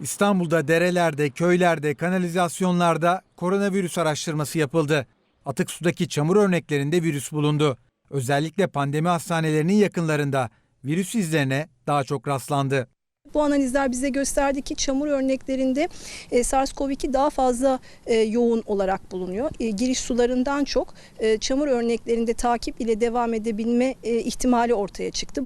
İstanbul'da derelerde, köylerde, kanalizasyonlarda koronavirüs araştırması yapıldı. Atık sudaki çamur örneklerinde virüs bulundu. Özellikle pandemi hastanelerinin yakınlarında virüs izlerine daha çok rastlandı. Bu analizler bize gösterdi ki çamur örneklerinde e, SARS-CoV-2 daha fazla e, yoğun olarak bulunuyor. E, Giriş sularından çok çamur örneklerinde takip ile devam edebilme ihtimali ortaya çıktı.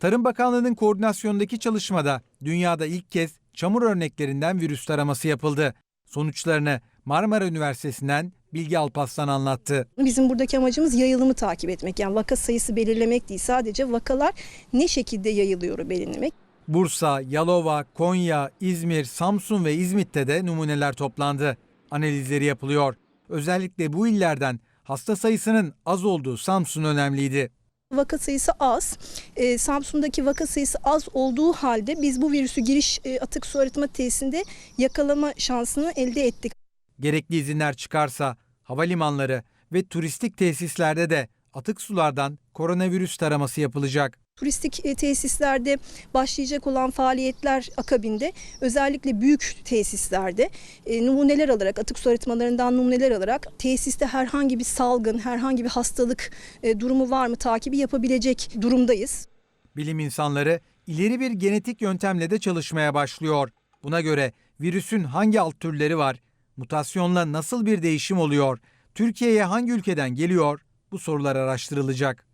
Tarım Bakanlığı'nın koordinasyonundaki çalışmada dünyada ilk kez çamur örneklerinden virüs taraması yapıldı. Sonuçlarını Marmara Üniversitesi'nden Bilgi Alpaslan anlattı. Bizim buradaki amacımız yayılımı takip etmek. Yani vaka sayısı belirlemek değil sadece vakalar ne şekilde yayılıyor belirlemek. Bursa, Yalova, Konya, İzmir, Samsun ve İzmit'te de numuneler toplandı. Analizleri yapılıyor. Özellikle bu illerden hasta sayısının az olduğu Samsun önemliydi. Vaka sayısı az. E, Samsun'daki vaka sayısı az olduğu halde biz bu virüsü giriş e, atık su arıtma tesisinde yakalama şansını elde ettik. Gerekli izinler çıkarsa havalimanları ve turistik tesislerde de atık sulardan koronavirüs taraması yapılacak. Turistik e, tesislerde başlayacak olan faaliyetler akabinde özellikle büyük tesislerde e, numuneler alarak atık su arıtmalarından numuneler alarak tesiste herhangi bir salgın, herhangi bir hastalık e, durumu var mı takibi yapabilecek durumdayız. Bilim insanları ileri bir genetik yöntemle de çalışmaya başlıyor. Buna göre virüsün hangi alt türleri var? Mutasyonla nasıl bir değişim oluyor? Türkiye'ye hangi ülkeden geliyor? Bu sorular araştırılacak.